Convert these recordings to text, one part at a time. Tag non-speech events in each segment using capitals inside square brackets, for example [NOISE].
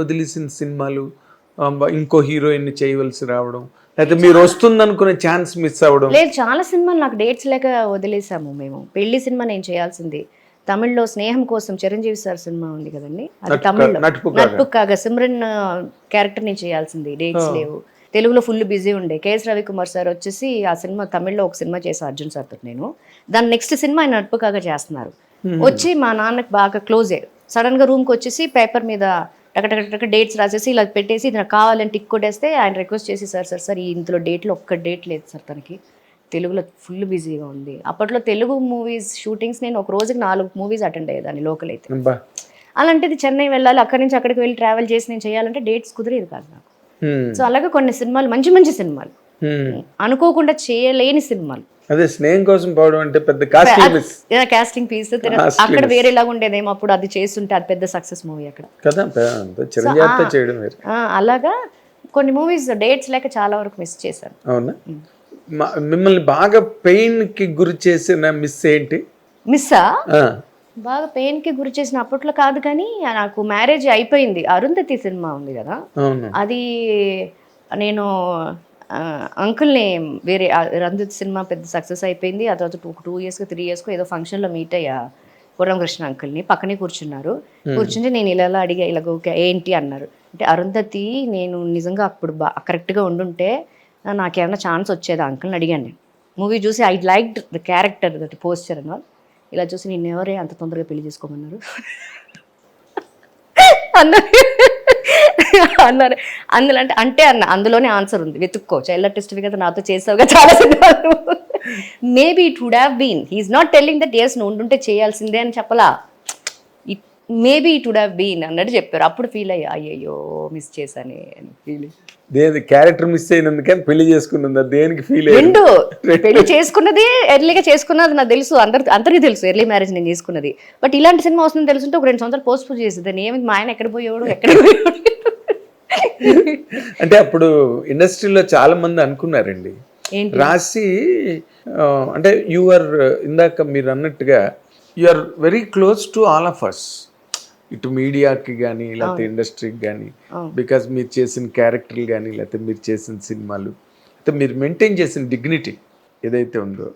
వదిలేసిన సినిమాలు ఇంకో హీరోయిన్ చేయవలసి రావడం లేకపోతే మీరు వస్తుందనుకునే ఛాన్స్ మిస్ అవ్వడం. లేదు చాలా సినిమాలు నాకు డేట్స్ లేక వదిలేసాము మేము. పెళ్ళి సినిమా నేను చేయాల్సింది తమిళ్ళో స్నేహం కోసం చిరంజీవి సార్ సినిమా ఉంది కదండి? అది తమిళ్ళో. నటుపు కాగా. సిమ్రన్ క్యారెక్టర్ నేను చేయాల్సింది డేట్స్ లేవు. తెలుగులో ఫుల్ బిజీ ఉండే. కేఎస్ రవికుమార్ సార్ వచ్చేసి ఆ సినిమా తమిళ్ళో ఒక సినిమా చేసా అర్జున్ సార్తో నేను. దాని నెక్స్ట్ సినిమా ఆయన కాగా చేస్తున్నారు. వచ్చి మా నాన్నకి బాగా క్లోజే సడన్గా రూమ్కి వచ్చేసి పేపర్ మీద టక డేట్స్ రాసేసి ఇలా పెట్టేసి ఇది నాకు కావాలని టిక్ కొట్టేస్తే ఆయన రిక్వెస్ట్ చేసి సార్ సార్ సార్ ఈ ఇందులో డేట్లో ఒక్క డేట్ లేదు సార్ తనకి తెలుగులో ఫుల్ బిజీగా ఉంది అప్పట్లో తెలుగు మూవీస్ షూటింగ్స్ నేను ఒక రోజుకి నాలుగు మూవీస్ అటెండ్ అయ్యేదాన్ని లోకల్ అయితే. అలాంటిది చెన్నై వెళ్ళాలి అక్కడి నుంచి అక్కడికి వెళ్ళి ట్రావెల్ చేసి నేను చేయాలంటే డేట్స్ కుదిరేది కాదు నాకు. సో అలాగే కొన్ని సినిమాలు మంచి మంచి సినిమాలు. అనుకోకుండా చేయలేని సినిమాలు అదే స్నేహం కోసం పోవడం అంటే పెద్ద కాస్ట్లీ మిస్ కాస్టింగ్ పీస్ అక్కడ. వేరేలాగా ఉండేదేమో అప్పుడు అది చేస్తుంటే అది పెద్ద సక్సెస్ మూవీ అక్కడ. కదా చిరంజీవితో చేయడం వేరు. అలాగా కొన్ని మూవీస్ డేట్స్ లేక చాలా వరకు మిస్ చేశాను. అవునా? మిమ్మల్ని బాగా పెయిన్కి గురి చేసిన మిస్ ఏంటి? మిస్సా ఆ, బాగా పెయిన్కి గురి చేసిన అప్పట్లో కాదు కానీ నాకు మ్యారేజ్ అయిపోయింది. అరుంధతి సినిమా ఉంది కదా. అది నేను అంకుల్ని వేరే రంజిత్ సినిమా పెద్ద సక్సెస్ అయిపోయింది. ఆ తర్వాత టూ టూ ఇయర్స్కి త్రీ ఇయర్స్కో ఏదో ఫంక్షన్లో మీట్ అయ్యా. పూర్ణకృష్ణ అంకుల్ని పక్కనే కూర్చున్నారు. కూర్చుంటే నేను ఇలా ఇలా అడిగా ఇలా ఏంటి అన్నారు. అంటే అరుంధతి నేను నిజంగా అప్పుడు బా కరెక్ట్గా ఉండుంటే నాకేమైనా ఛాన్స్ వచ్చేదా? అంకుల్ని అడిగాను నేను. మూవీ చూసి I like the character that posture అన్న ఇలా చూసి నిన్ను ఎవరే అంత తొందరగా పెళ్ళి చేసుకోమన్నారు? అన్నారు అన్నారు. అందులో అంటే అంటే అన్న అందులోనే ఆన్సర్ ఉంది. వెతుక్కో. చైల్డ్ ఆర్టిస్ట్ కదా నాతో చేసావుగా చాలా సినిమాలు. Maybe it would have been he's not telling that yes నువ్వు ఉండుంటే చేయాల్సిందే అని చెప్పలా. It maybe it would have been అన్నట్టు చెప్పారు. అప్పుడు ఫీల్ అయ్యా అయ్యయ్యో మిస్ చేశానే అని ఫీల్ దేని క్యారెక్టర్ మిస్ అయినందుకని పెళ్ళి చేసుకున్నదా దేనికి ఫీల్ రెండు [LAUGHS] పెళ్ళి చేసుకున్నది ఎర్లీగా చేసుకున్నది నాకు తెలుసు. అందరి అందరికీ తెలుసు ఎర్లీ మ్యారేజ్ నేను చేసుకున్నది. బట్ ఇలాంటి సినిమా వస్తుందని తెలుసుంటే ఒక రెండు సంవత్సరాలు పోస్ట్ పోన్ చేసేదాన్ని ఏమి మా ఆయన ఎక్కడ పోయేవాడు? ఎక్కడ పోయేవాడు? అంటే అప్పుడు ఇండస్ట్రీలో చాలా మంది అనుకున్నారండి. రాసి అంటే యు ఆర్ ఇందాక మీరు అన్నట్టుగా you are very close to all of us ఇటు మీడియాకి కానీ లేకపోతే ఇండస్ట్రీకి కానీ బికాజ్ మీరు చేసిన క్యారెక్టర్లు కానీ లేకపోతే మీరు చేసిన సినిమాలు అయితే మీరు మెయింటైన్ చేసిన డిగ్నిటీ ఏదైతే ఉందో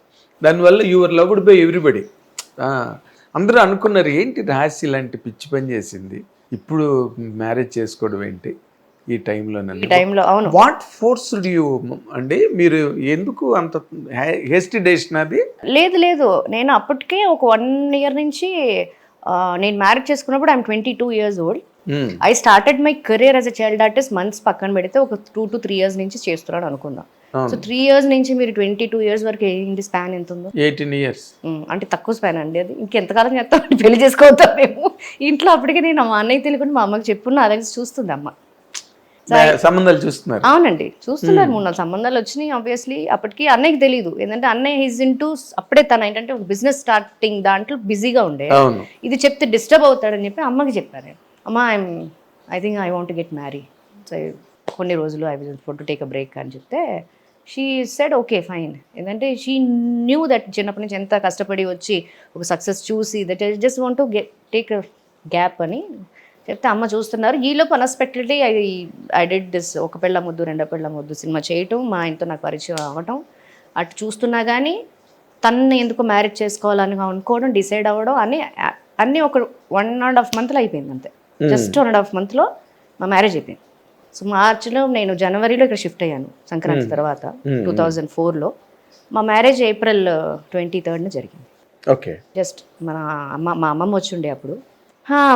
దానివల్ల యువర్ లవ్డ్ బై ఎవ్రీబడి అందరూ అనుకున్నారు ఏంటి రాసి ఇలాంటి పిచ్చి పని చేసింది? ఇప్పుడు మ్యారేజ్ చేసుకోవడం ఏంటి? ఈ టైంలో టైంలో అవును. వాట్ ఫోర్స్డ్ యూ అండి? మీరు ఎందుకు అంత హేస్టీ డెసిషన్ అది? లేదు లేదు. నేను అప్పటికే ఒక వన్ ఇయర్ నుంచి నేను మ్యారేజ్ చేసుకున్నప్పుడు I'm twenty two years old. I started my career as a child artist months పక్కన పెడితే ఒక టూ టు త్రీ ఇయర్స్ నుంచి చేస్తున్నాను అనుకుందాం. సో త్రీ ఇయర్స్ నుంచి మీరు ట్వంటీ టూ ఇయర్స్ వరకు ఏంటి స్పాన్ ఎంత ఉందో? ఎయిటీన్ ఇయర్స్ ఉమ్, అంటే తక్కువ స్పాన్ అండి అది. ఇంకెంతకాలం చేస్తాం? పెళ్ళి చేసుకోవద్దాం మేము. ఇంట్లో అప్పటికే నేను మా అన్నయ్య తెలియకుండా మా అమ్మకి చెప్పున్న అదే చూస్తుంది అమ్మ. సంబంధాలు చూస్తున్నారు. అవునండి. చూస్తున్నారు మూడు నాలుగు సంబంధాలు వచ్చినాయి ఆబ్వియస్లీ అప్పటికి అన్నయ్యకి తెలియదు ఏంటంటే అన్నయ్య హిజ్ ఇన్ అప్పుడే తన ఏంటంటే ఒక బిజినెస్ స్టార్టింగ్ దాంట్లో బిజీగా ఉండే. ఇది చెప్తే డిస్టర్బ్ అవుతాడని చెప్పి అమ్మకి చెప్పాను నేను అమ్మ I'm I think I want get marry so కొన్ని రోజులు I want to take a break అని చెప్తే షీ సెడ్ ఓకే ఫైన్ ఏంటంటే షీ న్యూ దట్ చిన్నప్పటి నుంచి ఎంత కష్టపడి వచ్చి ఒక సక్సెస్ చూసి that I just want to get take gap అని చెప్తే అమ్మ చూస్తున్నారు. ఈలోపు unexpectedly I I did this ఒక పెళ్ళ ముద్దు రెండో పెళ్ళ ముద్దు సినిమా చేయటం మా ఆయనతో నాకు పరిచయం అవ్వటం. అటు చూస్తున్నా కానీ తనని ఎందుకు మ్యారేజ్ చేసుకోవాలని అనుకోవడం డిసైడ్ అవ్వడం అన్ని అన్నీ ఒక వన్ అండ్ హాఫ్ మంత్లో అయిపోయింది అంతే. జస్ట్ వన్ అండ్ హాఫ్ మంత్లో మా మ్యారేజ్ అయిపోయింది. సో మార్చిలో నేను జనవరిలో ఇక్కడ షిఫ్ట్ అయ్యాను సంక్రాంతి తర్వాత టూ థౌజండ్ ఫోర్లో మా మ్యారేజ్ ఏప్రిల్ ట్వంటీ థర్డ్న జరిగింది. ఓకే జస్ట్ మన అమ్మ మా అమ్మమ్మ వచ్చి ఉండే అప్పుడు. "హా,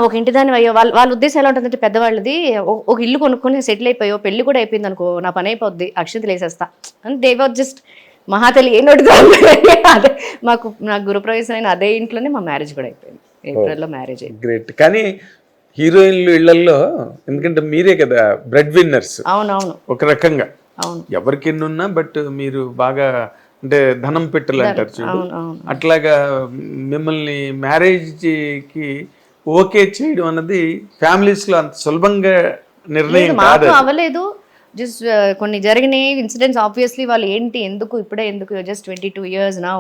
ఒక ఇంటి దాని అయ్యో వాళ్ళ వాళ్ళ ఉద్దేశం ఎలా ఉంటుందంటే పెద్దవాళ్ళది "ఓ- ఒక ఇల్లు కొనుక్కొని సెటిల్ అయిపోయో పెళ్ళి కూడా అయిపోయింది అనుకో నా పని అయిపోద్ది అక్షంతలు వేసేస్తా. అని దే వాజ్ జస్ట్ మహాతల్లి ఏం నడుతా అదే మాకు నాకు గురుప్రవేశం అయిన అదే ఇంట్లోనే మా మ్యారేజ్ కూడా అయిపోయింది. ఏప్రిల్లో మ్యారేజ్ అయింది గ్రేట్ కానీ హీరోయిన్లు ఇళ్ళలో ఎందుకంటే మీరే కదా బ్రెడ్ విన్నర్స్ అవునవును. ఒక రకంగా. అవును. ఎవరికి ఎన్ని ఉన్నా బట్ మీరు బాగా అంటే ధనం పెట్టలు అంటారు చూడు. అట్లాగా మిమ్మల్ని మ్యారేజ్కి ఓకే చేయడం అన్నది families లో అంత సులభంగా నిర్ణయం కాదు అవ్వలేదు. జస్ట్ కొన్ని జరిగినాయి ఇన్సిడెంట్స్ ఆబ్వియస్లీ వాళ్ళు ఏంటి ఎందుకు ఇప్పుడే ఎందుకు జస్ట్ ట్వంటీ టూ ఇయర్స్ నా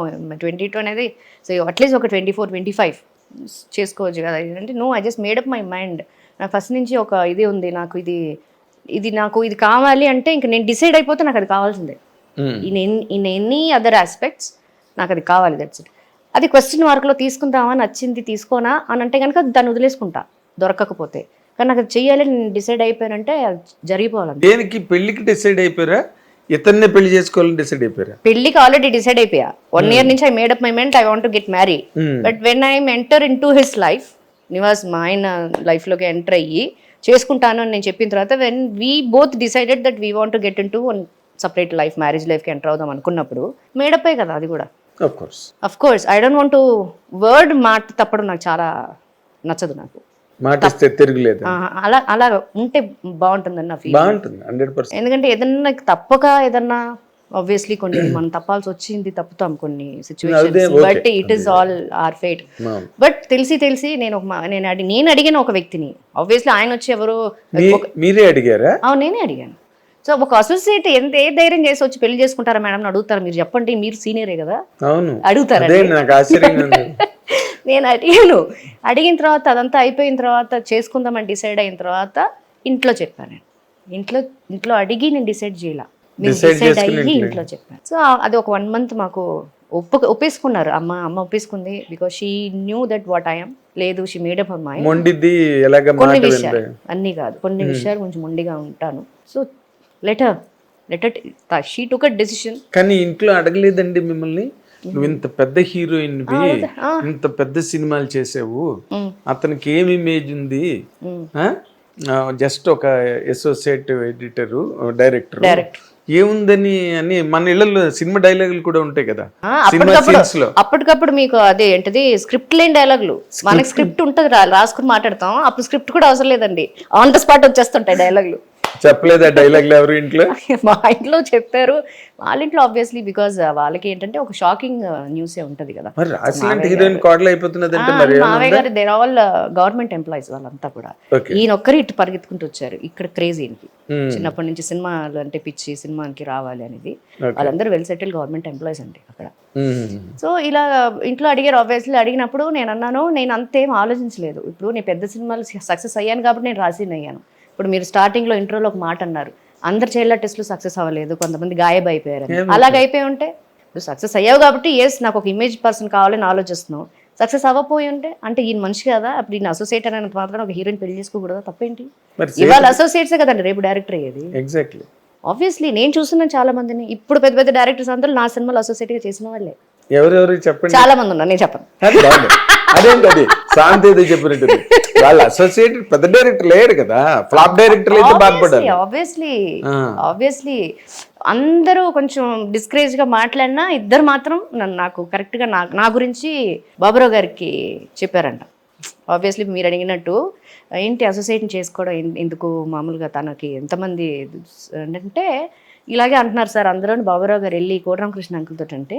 ట్వంటీ టూ అనేది సో అట్లీస్ట్ ఒక ట్వంటీ ఫోర్ ట్వంటీ ఫైవ్ చేసుకోవచ్చు కదా. అంటే no I just made up my mind నాకు ఫస్ట్ నుంచి ఒక ఇది ఉంది నాకు ఇది ఇది నాకు ఇది కావాలి అంటే ఇంక నేను డిసైడ్ అయిపోతే నాకు అది కావాల్సిందే. In in any other aspects నాకు అది కావాలి దట్స్ ఇట్ అది క్వశ్చన్ మార్క్లో తీసుకుందామా? నచ్చింది తీసుకోనా? అని అంటే కనుక దాన్ని వదిలేసుకుంటా దొరకకపోతే. కానీ నాకు చెయ్యాలి నేను డిసైడ్ అయిపోయానంటే అది జరిగిపోవాలంటే దేనికి? పెళ్ళికి డిసైడ్ అయిపోయారా? ఇతన్నే పెళ్ళి చేసుకోవాలని డిసైడ్ అయిపోయారా? పెళ్ళికి ఆల్రెడీ డిసైడ్ అయిపోయా. వన్ ఇయర్ నుంచి I made up my mind I want get marry but when I enter in to his life Nivas మా ఆయన లైఫ్లోకి ఎంటర్ అయ్యి చేసుకుంటాను అని నేను చెప్పిన తర్వాత when we both decided that we want get in to one separate life marriage లైఫ్కి ఎంటర్ అవుదాం అనుకున్నప్పుడు మేడప్పే కదా అది కూడా. Of course I don't want to word మాట తప్పడం నాకు చాలా నచ్చదు నాకు. మాట ఇస్తే తిరగలేదు. అలా అలా ఉంటే బాగుంటుందని నా ఫీల్ బాగుంటుంది హండ్రెడ్ పర్సెంట్ ఎందుకంటే ఏదన్నా తప్పక ఏదన్నా ఆబ్వియస్లీ కొన్ని మనం తప్పాల్సి వచ్చింది తప్పుతాం కొన్ని situations. But it is all our fate but తెలిసి తెలిసి నేను ఒక నేను నేను అడిగిన ఒక వ్యక్తిని. ఆబ్వియస్లీ ఆయన వచ్చి ఎవరు మీరే అడిగారా? అవును నేనే అడిగాను. సో ఒక అసోసియేట్ ఎంత ఏ ధైర్యం చేసి వచ్చి పెళ్ళి చేసుకుంటారా మేడం అడుగుతారు. మీరు చెప్పండి మీరు సీనియరే కదా. అవును. అడుగుతారా? [LAUGHS] నేను అడిగాను. అడిగిన తర్వాత అదంతా అయిపోయిన తర్వాత చేసుకుందామని డిసైడ్ అయిన తర్వాత ఇంట్లో చెప్పాను ఇంట్లో ఇంట్లో అడిగి నేను డిసైడ్ చేయాల. డిసైడ్ అయ్యి ఇంట్లో. చెప్పాను. సో అది ఒక వన్ మంత్ మాకు ఒప్పు ఒప్పేసుకున్నారు. అమ్మ అమ్మ ఒప్పేసుకుంది. Because she knew that what I'm లేదు షీ మొండిది ఎలాగ కొన్ని విషయాలు. అన్నీ కాదు. కొన్ని విషయాలు కొంచెం మొండిగా ఉంటాను. So later later she took a decision కానీ ఇంట్లో అడగలేదండి మిమ్మల్ని. నువ్వు ఇంత పెద్ద హీరోయిన్ ఆ. ఇంత పెద్ద సినిమాలు చేసావు. అతనికి ఏం ఇమేజ్ ఉంది? జస్ట్ ఒక అసోసియేట్ ఎడిటర్ డైరెక్టర్ Director. ఏముందని అని మన ఇళ్ళలో సినిమా డైలాగులు కూడా ఉంటాయి కదా. అప్పటికప్పుడు అప్పటికప్పుడు మీకు అదే ఏంటిది? స్క్రిప్ట్ లేని డైలాగులు మనకి స్క్రిప్ట్ ఉంటుంది రాసుకుని మాట్లాడతాం. అప్పుడు స్క్రిప్ట్ కూడా అవసరం లేదండి. ఆన్ ద స్పాట్ వచ్చేస్తుంటాయి డైలాగులు చెప్పలేదా డైలాగులు ఎవరు ఇంట్లో? [LAUGHS] మా ఇంట్లో చెప్పారు. వాళ్ళ ఇంట్లో ఆబ్వియస్లీ బికాజ్ వాళ్ళకి ఏంటంటే ఒక షాకింగ్ న్యూసే ఉంటది కదా. మరి రాసిలాంటి హీరోయిన్ కోడలు అయిపోతున్నదంటే మరి మావయ్య గారు దేర్ ఆల్ గవర్నమెంట్ ఎంప్లాయీస్ వాళ్ళంతా కూడా. ఈయన ఒక్కరు ఇటు పరిగెత్తుకుంటూ వచ్చారు. ఇక్కడ క్రేజ్ ఈయనకి. Hmm. చిన్నప్పటి నుంచి సినిమాలు అంటే పిచ్చి సినిమాకి రావాలి అనేది. వాళ్ళందరూ వెల్ సెటిల్ గవర్నమెంట్ ఎంప్లాయీస్ అండి అక్కడ. మ్మ్. సో ఇలా ఇంట్లో అడిగారు ఆబ్వియస్లీ అడిగినప్పుడు నేను అన్నాను నేను అంతేం ఆలోచించలేదు. ఇప్పుడు నేను పెద్ద సినిమాలు సక్సెస్ అయ్యాను కాబట్టి నేను రాసిన అయ్యాను. ఇప్పుడు మీరు స్టార్టింగ్లో ఇంట్రోలో ఒక మాట అన్నారు. అందరు చైల్డ్ టెస్ట్లు సక్సెస్ అవ్వలేదు కొంతమంది గాయబ్ అయిపోయారు అలాగ అయిపోయి ఉంటే? ఇప్పుడు సక్సెస్ అయ్యావు కాబట్టి ఎస్ నాకు ఒక ఇమేజ్ పర్సన్ కావాలని ఆలోచిస్తున్నావు. సక్సెస్ అవ్వపోయి ఉంటే? అంటే ఈయన మనిషి కదా అప్పుడు ఈయన అసోసియేట్ అయినంత మాత్రం ఒక హీరోయిన్ పెళ్ళి చేసుకోకూడదా? తప్పేంటి? ఇవాళ అసోసియేట్సే కదండి? రేపు డైరెక్టర్ అయ్యేది. ఎగ్జాక్ట్లీ ఆబ్వియస్లీ నేను చూస్తున్నాను చాలా మందిని ఇప్పుడు పెద్ద పెద్ద డైరెక్టర్స్ అందరూ నా సినిమాలో అసోసియేట్గా చేసిన వాళ్ళే. ఎవరెవరు చెప్పండి? చాలా మంది ఉన్నారు నేను చెప్పను. అదేంటి శాంతి ఏదో చెప్పినట్టు వాళ్ళు అసోసియేట్ పెద్ద డైరెక్టర్ లేడు కదా ఫ్లాప్ డైరెక్టర్ అయితే బాధపడ్డారు ఆబ్వియస్లీ. ఆబ్వియస్లీ అందరూ కొంచెం డిస్కరేజ్గా మాట్లాడినా ఇద్దరు మాత్రం నన్ను నాకు కరెక్ట్గా నా నా గురించి బాబురావు గారికి చెప్పారంట. ఆబ్వియస్లీ మీరు అడిగినట్టు ఏంటి అసోసియేషన్ చేసుకోవడం ఎందుకు మామూలుగా తనకి ఎంతమంది అంటే ఇలాగే అంటున్నారు సార్ అందరూ బాబురావు గారు వెళ్ళి కోటరామకృష్ణ అంకుల్ తోటి అంటే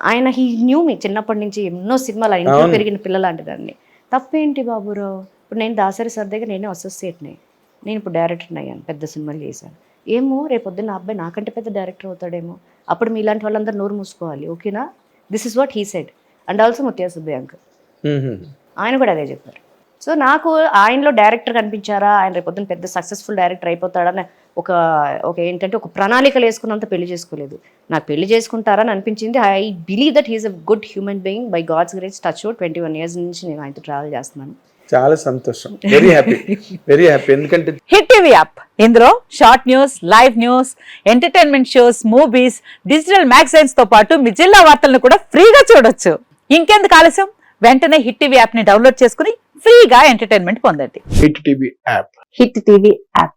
ఆయన హీ న్యూ మీ చిన్నప్పటి నుంచి ఎన్నో సినిమాలు ఇంట్లో పెరిగిన పిల్లలాంటి దాన్ని తప్పేంటి బాబురావు? ఇప్పుడు నేను దాసరి సార్ దగ్గర నేనే అసోసియేట్ని నేను ఇప్పుడు డైరెక్టర్ని అయ్యాను పెద్ద సినిమాలు చేశాను. ఏమో రేపొద్దున నా అబ్బాయి నాకంటే పెద్ద డైరెక్టర్ అవుతాడేమో. అప్పుడు మీలాంటి వాళ్ళందరూ నోరు మూసుకోవాలి ఓకేనా? This is what he said and also Mutya మ్మ్. ఆయన కూడా అదే చెప్పారు. సో నాకు ఆయనలో డైరెక్టర్ కనిపించారా? ఆయన రేపొద్దున పెద్ద సక్సెస్ఫుల్ డైరెక్టర్ అయిపోతాడని ఒక ఒక ఏంటంటే ఒక ప్రణాళికలు వేసుకున్నంత పెళ్ళి చేసుకోలేదు. నాకు పెళ్ళి చేసుకుంటారని అనిపించింది. I believe that he's a good human being by God's grace touch twenty one years నుంచి నేను ఆయనతో ట్రావెల్ చేస్తున్నాను. చాలా సంతోషం. వెరీ హ్యాపీ వెరీ హ్యాపీ ఎందుకంటే హిట్ టీవీ యాప్ ఇందులో short news live news entertainment shows movies digital మ్యాగజైన్స్తో పాటు మీ జిల్లా వార్తలను కూడా ఫ్రీగా చూడొచ్చు. ఇంకెందుకు ఆలస్యం? వెంటనే హిట్ టీవీ యాప్ని డౌన్లోడ్ చేసుకుని ఫ్రీగా ఎంటర్టైన్మెంట్ పొందండి. Hit TV app hit TV app